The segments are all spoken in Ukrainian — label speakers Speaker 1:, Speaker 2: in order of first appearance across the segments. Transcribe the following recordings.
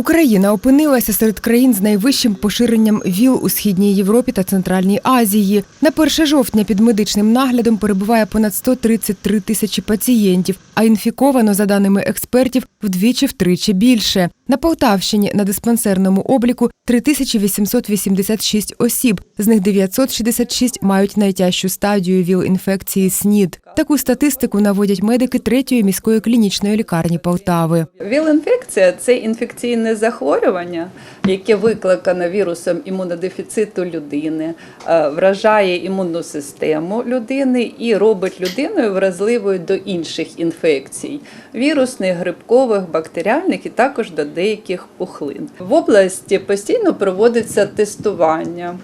Speaker 1: Україна опинилася серед країн з найвищим поширенням ВІЛ у східній Європі та Центральній Азії. На 1 жовтня під медичним наглядом перебуває понад 133 тисячі пацієнтів, а інфіковано, за даними експертів, вдвічі-втричі більше. На Полтавщині на диспансерному обліку 3886 осіб, з них 966 мають найтяжчу стадію ВІЛ-інфекції СНІД. Таку статистику наводять медики третьої міської клінічної лікарні Полтави.
Speaker 2: ВІЛ-інфекція це інфекційне захворювання, яке викликане вірусом імунодефіциту людини, е, вражає імунну систему людини і робить людиною вразливою до інших інфекцій вірусних, грибкових, бактеріальних і також до деяких пухлин. В області постійно проводиться тестування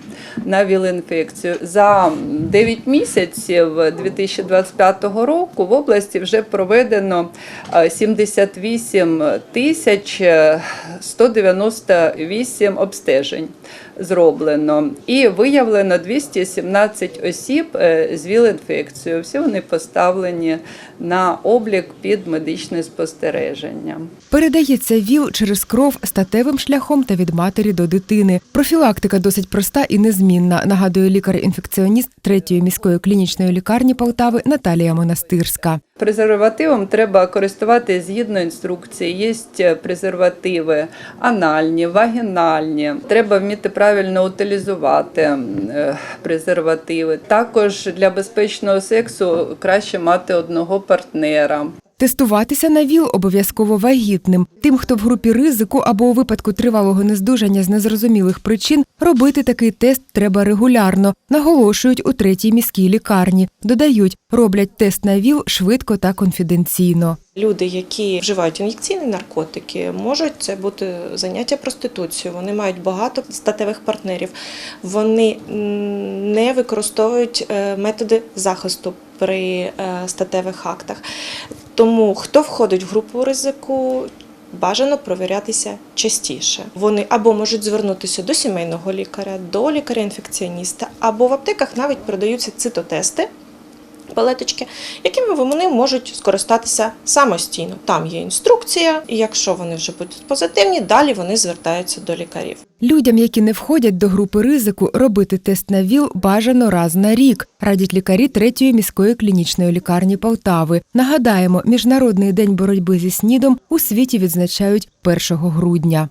Speaker 2: на ВІЛ-інфекцію. За 9 місяців 2025 року в області вже проведено е, 78 тисяч 198 обстежень зроблено і виявлено 217 осіб е, з ВІЛ-інфекцією. Всі вони поставлені на облік під медичне спостереження.
Speaker 1: Передається ВІЛ через кров статевим шляхом та від матері до дитини. Профілактика досить проста і незмінна, нагадує лікар-інфекціоніст третьої міської клінічної лікарні Полтави Наталія Монастирська.
Speaker 2: Презервативом треба користуватися згідно інструкції. Є презервативи анальні, вагінальні. Треба вміти правильно утилізувати е, презервативи. Також для безпечного сексу краще мати одного партнера.
Speaker 1: Тестуватися на ВІЛ обов'язково вагітним. Тим, хто в групі ризику або у випадку тривалого нездужання з незрозумілих причин, робити такий тест треба регулярно, наголошують у третій міській лікарні. Додають, роблять тест на ВІЛ швидко та конфіденційно.
Speaker 3: Люди, які вживають ін'єкційні наркотики, можуть це бути заняття проституцією. Вони мають багато статевих партнерів. Вони не використовують е, методи захисту при е, статевих актах. Тому хто входить в групу ризику. Бажано провірятися частіше. Вони або можуть звернутися до сімейного лікаря, до лікаря-інфекціоніста, або в аптеках навіть продаються цитотести, палеточки, якими вони можуть скористатися самостійно. Там є інструкція, і якщо вони вже будуть позитивні, далі вони звертаються до лікарів.
Speaker 1: Людям, які не входять до групи ризику, робити тест на ВІЛ бажано раз на рік, радять лікарі третьої міської клінічної лікарні Полтави. Нагадаємо, міжнародний день боротьби зі СНІДом у світі відзначають 1 грудня.